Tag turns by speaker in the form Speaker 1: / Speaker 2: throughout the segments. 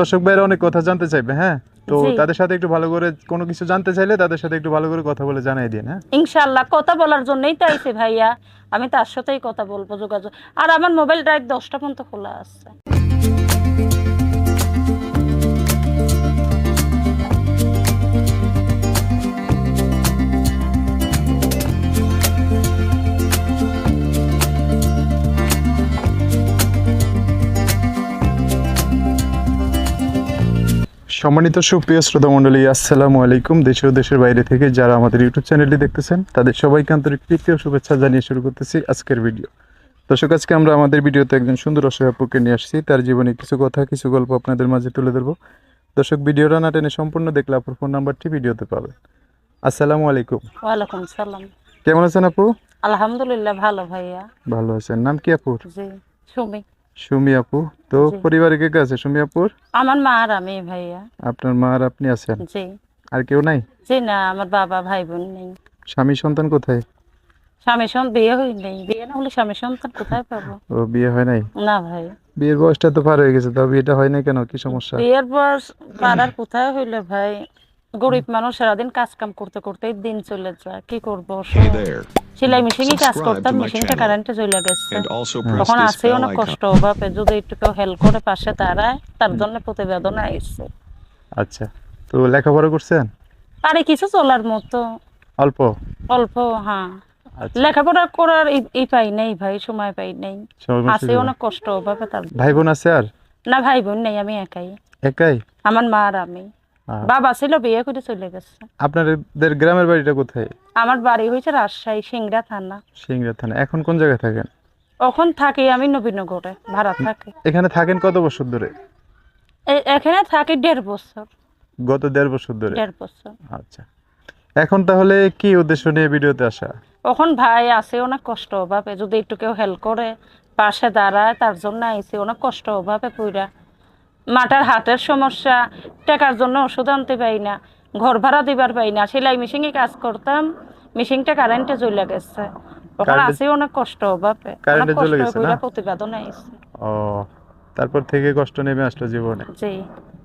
Speaker 1: দর্শক ভাইরা অনেক কথা জানতে চাইবে হ্যাঁ? তো তাদের সাথে একটু ভালো করে কোনো কিছু জানতে চাইলে তাদের সাথে একটু ভালো করে কথা বলে জানাই দিন হ্যাঁ?
Speaker 2: ইনশাল্লাহ কথা বলার জন্যই তো আইছে ভাইয়া। আমি তার সাথেই কথা বলব যোগাযোগ। আর আমার মোবাইল ড্রাইভ দশটা পর্যন্ত খোলা আছে।
Speaker 1: সম্মানিত সুপ্রিয় শ্রোতা মণ্ডলী আসসালামু আলাইকুম। দেশ ও দেশের বাইরে থেকে যারা আমাদের ইউটিউব চ্যানেলটি দেখতেছেন তাদের সবাইকে আন্তরিক ও শুভেচ্ছা জানিয়ে শুরু করতেছি আজকের ভিডিও। দর্শক আজকে আমরা আমাদের ভিডিওতে একজন সুন্দর অসহায়পুকে নিয়ে আসছি। তার জীবনে কিছু কথা কিছু গল্প আপনাদের মাঝে তুলে ধরবো। দর্শক ভিডিওটা না টেনে সম্পূর্ণ দেখলে আপুর ফোন নাম্বারটি ভিডিওতে পাবেন। আসসালামু আলাইকুম।
Speaker 2: ওয়ালাইকুম সালাম।
Speaker 1: কেমন আছেন আপু?
Speaker 2: আলহামদুলিল্লাহ ভালো ভাইয়া।
Speaker 1: ভালো আছেন। নাম কি আপুর?
Speaker 2: জি সুমি।
Speaker 1: সুমি আপু তো পরিবারে কে কে আছে সুমি আপুর
Speaker 2: আমার মা আর আমি ভাইয়া।
Speaker 1: আপনার মা আর আপনি আছেন?
Speaker 2: জি।
Speaker 1: আর কেউ নাই?
Speaker 2: জি না আমার বাবা ভাই বোন নেই।
Speaker 1: স্বামী সন্তান কোথায়?
Speaker 2: স্বামী সন্তান বিয়ে হই নেই বিয়ে না হলে স্বামী সন্তান কোথায় পাবো?
Speaker 1: ও বিয়ে হয় নাই?
Speaker 2: না ভাই।
Speaker 1: বিয়ের বয়সটা তো পার হয়ে গেছে তাও বিয়েটা হয় না কেন? কি সমস্যা?
Speaker 2: বিয়ের বয়স পাড়ার কোথায় হইলে ভাই? গরিব মানুষ সারাদিন কাজ কাম করতে করতে দিন চলে যায়। কি করব? সেলাই মেশিনই কাজ করতাম মেশিনটা কারেন্টে চলে গেছে। তখন আছে অনেক কষ্ট অভাবে যদি একটু কেউ হেল্প করে পাশে দাঁড়ায় তার জন্য প্রতিবেদন আইছে।
Speaker 1: আচ্ছা তো লেখাপড়া করছেন?
Speaker 2: পারে কিছু চলার মতো।
Speaker 1: অল্প?
Speaker 2: অল্প হ্যাঁ।
Speaker 1: আচ্ছা।
Speaker 2: লেখাপড়া করার ই- ই পাই নাই ভাই সময় পাই নাই। আছে অনেক কষ্ট অভাবে তার
Speaker 1: ভাই বোন আছে আর?
Speaker 2: না ভাই বোন নেই আমি একাই।
Speaker 1: একাই?
Speaker 2: আমার মা আর আমি। বাবা ছিল বিয়ে করে চলে গেছে।
Speaker 1: আপনাদের গ্রামের বাড়িটা কোথায়?
Speaker 2: আমার বাড়ি হয়েছে রাজশাহী সিংড়া থানা।
Speaker 1: সিংড়া থানা। এখন কোন জায়গায় থাকেন?
Speaker 2: থাকি আমি নবীনগরে ভাড়া থাকি।
Speaker 1: এখানে থাকেন কত বছর ধরে?
Speaker 2: এখানে থাকি দেড় বছর।
Speaker 1: গত দেড় বছর ধরে?
Speaker 2: দেড় বছর।
Speaker 1: আচ্ছা। এখন তাহলে কি উদ্দেশ্য নিয়ে ভিডিওতে আসা?
Speaker 2: ওখন ভাই আছে অনেক কষ্ট অভাবে। যদি একটু কেউ হেল্প করে পাশে দাঁড়ায় তার জন্য আইসি অনেক কষ্ট অভাবে পুইরা। মাটার হাতের সমস্যা টাকার জন্য ওষুধ আনতে পাই না ঘর ভাড়া দিবার পাই না সেলাই মেশিনে কাজ করতাম মেশিনটা কারেন্টে চলে গেছে। ওখানে আছে অনেক কষ্ট বাপে
Speaker 1: কারেন্টে চলে গেছে, না?
Speaker 2: প্রতিবেদন আইছে
Speaker 1: ও তারপর থেকে কষ্ট নেমে আসলো জীবনে।
Speaker 2: জি।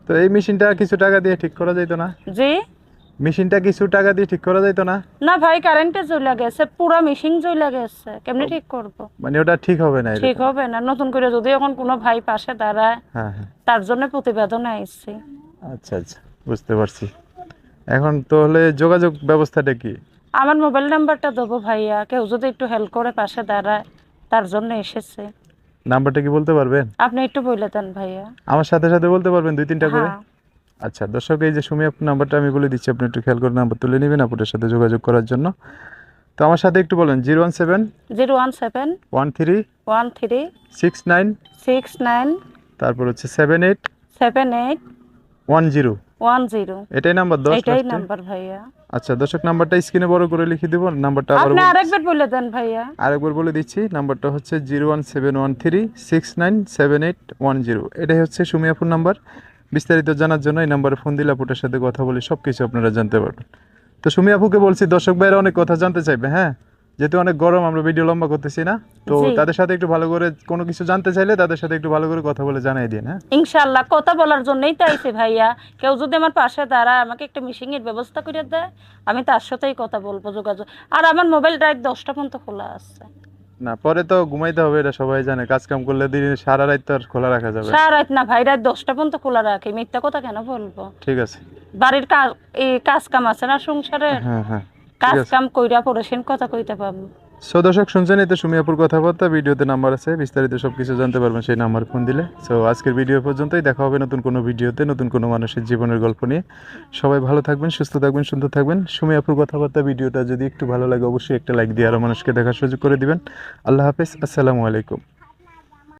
Speaker 1: তো এই মেশিনটা কিছু টাকা দিয়ে ঠিক করা যাইতো না?
Speaker 2: জি।
Speaker 1: মেশিনটা কিছু টাকা দিয়ে ঠিক করা যাইতো না?
Speaker 2: না ভাই কারেন্টে চলে গেছে পুরা মেশিন চলে গেছে। কেমনি ঠিক করব?
Speaker 1: মানে ওটা ঠিক হবে না
Speaker 2: ঠিক হবে না। নতুন করে যদি এখন কোনো ভাই পাশে দাঁড়ায়
Speaker 1: হ্যাঁ হ্যাঁ।
Speaker 2: তার জন্য প্রতিবেদন আইসি
Speaker 1: আচ্ছা আচ্ছা বুঝতে পারছি। এখন তাহলে যোগাযোগ ব্যবস্থাটা কি?
Speaker 2: আমার মোবাইল নাম্বারটা দেবো ভাইয়া। কেউ যদি একটু হেল্প করে পাশে দাঁড়ায় তার জন্য এসেছে।
Speaker 1: নাম্বারটা কি বলতে পারবেন?
Speaker 2: আপনি একটু বলে দেন ভাইয়া।
Speaker 1: আমার সাথে সাথে বলতে পারবেন দুই তিনটা করে?
Speaker 2: হ্যাঁ।
Speaker 1: আচ্ছা দর্শক এই যে সুমি আপনার নাম্বারটা আমি বলে দিচ্ছি আপনি একটু খেয়াল করে নাম্বার তুলে নেবেন আপনার সাথে যোগাযোগ করার জন্য। তো আমার সাথে একটু বলেন zero one seven
Speaker 2: zero one seven
Speaker 1: one three
Speaker 2: one three
Speaker 1: six nine
Speaker 2: six nine
Speaker 1: তারপর হচ্ছে seven eight
Speaker 2: seven eight
Speaker 1: one zero
Speaker 2: one zero
Speaker 1: এটাই নাম্বার দশ
Speaker 2: এটাই নাম্বার ভাইয়া।
Speaker 1: আচ্ছা দর্শক নাম্বারটা স্ক্রিনে বড় করে লিখে দেবো নাম্বারটা
Speaker 2: আপনি আরেকবার বলে দেন ভাইয়া।
Speaker 1: আরেকবার বলে দিচ্ছি নাম্বারটা হচ্ছে zero one seven one three six nine seven eight one zero. এটাই হচ্ছে সুমিয়াপুর নাম্বার। বিস্তারিত জানার জন্য এই নাম্বারে ফোন দিলে আপুটার সাথে কথা বলে সব কিছু আপনারা জানতে পারবেন। তো সুমি আপুকে বলছি দর্শক ভাইরা অনেক কথা জানতে চাইবে হ্যাঁ? যেহেতু অনেক গরম আমরা ভিডিও লম্বা করতেছি না। তো তাদের সাথে একটু ভালো করে কোনো কিছু জানতে চাইলে তাদের সাথে একটু ভালো করে কথা বলে জানাই দিন হ্যাঁ?
Speaker 2: ইনশাল্লাহ কথা বলার জন্যই তো আইছি ভাইয়া। কেউ যদি আমার পাশে দাঁড়ায় আমাকে একটা মিশিং এর ব্যবস্থা করে দেয় আমি তার সাথেই কথা বলব যোগাযোগ। আর আমার মোবাইল রাত দশটা পর্যন্ত খোলা আছে।
Speaker 1: না পরে তো ঘুমাইতে হবে এটা সবাই জানে। কাজ কাম করলে দিন সারা রাত তো আর খোলা রাখা যাবে
Speaker 2: সারা রাত না ভাই রাত দশটা পর্যন্ত খোলা রাখি। মিথ্যা কথা কেন বলব?
Speaker 1: ঠিক আছে।
Speaker 2: বাড়ির কাজ এই কাজ কাম আছে না সংসারে
Speaker 1: হ্যাঁ হ্যাঁ
Speaker 2: কাজ কাম কইরা পড়ে সেন কথা কইতে পারব।
Speaker 1: সো দর্শক, শুনছেন এতে সুমিয়াপুর কথাবার্তা। ভিডিওতে নাম্বার আছে, বিস্তারিত সব কিছু জানতে পারবেন সেই নাম্বার ফোন দিলে। সো আজকের ভিডিও পর্যন্তই। দেখা হবে নতুন কোনো ভিডিওতে, নতুন কোনো মানুষের জীবনের গল্প নিয়ে। সবাই ভালো থাকবেন, সুস্থ থাকবেন, সুন্দর থাকবেন। সুমিয়াপুর কথাবার্তা ভিডিওটা যদি একটু ভালো লাগে, অবশ্যই একটা লাইক দিয়ে আরও মানুষকে দেখার সুযোগ করে দিবেন। আল্লাহ হাফেজ, আসসালামু আলাইকুম।